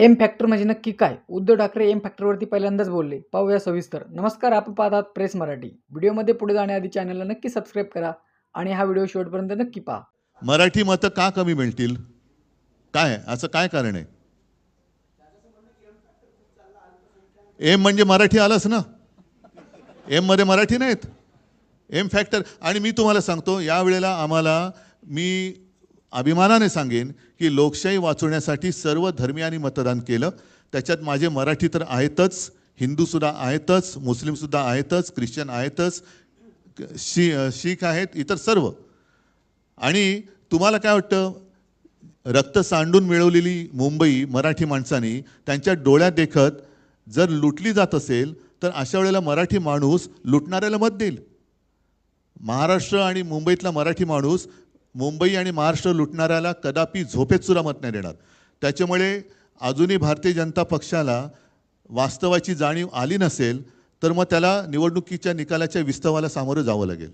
M factor म्हणजे नक्की काय? उद्धव ठाकरे एम फॅक्टरवरती पहिल्यांदाच बोलले. पाहूया सविस्तर. नमस्कार आपण पाहतात प्रेस मराठी. व्हिडिओमध्ये पुढे जाण्याआधी चॅनलला नक्की सबस्क्राईब करा आणि हा व्हिडिओ शेवटपर्यंत नक्की पहा. मराठी मतं का कमी मिळतील? काय? असं काय कारण आहे? एम म्हणजे मराठी आलंच ना? एममध्ये मराठी नाहीत. एम फॅक्टर आणि मी तुम्हाला सांगतो यावेळेला आम्हाला मी अभिमानाने सांगेन की लोकशाही वाचवण्यासाठी सर्व धर्मियांनी मतदान केलं. त्याच्यात माझे मराठी तर आहेतच हिंदूसुद्धा आहेतच मुस्लिमसुद्धा आहेतच ख्रिश्चन आहेतच शी शीख आहेत इतर सर्व. आणि तुम्हाला काय वाटतं? रक्त सांडून मिळवलेली मुंबई मराठी माणसांनी त्यांच्या डोळ्यात देखत जर लुटली जात असेल तर अशा वेळेला मराठी माणूस लुटणाऱ्याला मत देईल. महाराष्ट्र आणि मुंबईतला मराठी माणूस मुंबई आणि महाराष्ट्र लुटणाऱ्याला कदापि झोपेत सुद्धा मत नाही देणार. त्याच्यामुळे अजूनही भारतीय जनता पक्षाला वास्तवाची जाणीव आली नसेल तर मग त्याला निवडणुकीच्या निकालाच्या विस्तवाला सामोरं जावं लागेल.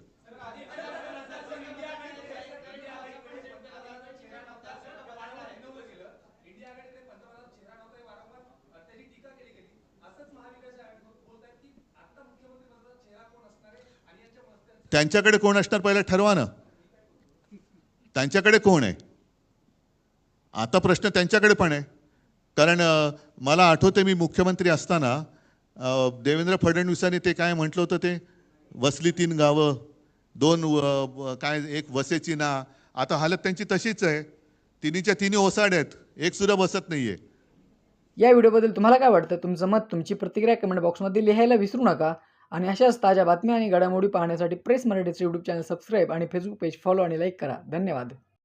त्यांच्याकडे कोण असणार पहिला ठरवा ना. त्यांच्याकडे कोण आहे? आता प्रश्न त्यांच्याकडे पण आहे. कारण मला आठवते मी मुख्यमंत्री असताना देवेंद्र फडणवीसांनी ते काय म्हटलं होतं ते? वसली तीन गावं दोन व- काय एक वसेची ना. आता हालत त्यांची तशीच आहे. तिन्हीच्या तिन्ही ओसाड आहेत. एक सुद्धा बसत नाहीये. या व्हिडिओबद्दल तुम्हाला काय वाटतं? तुमचं मत तुमची प्रतिक्रिया कमेंट बॉक्समध्ये लिहायला विसरू नका. आणि अशाच ताज्या बातम्या आणि घडामोडी पाहण्यासाठी प्रेस मराठीचं यूट्यूब चॅनल सबस्क्राईब आणि फेसबुक पेज फॉलो आणि लाईक करा. धन्यवाद.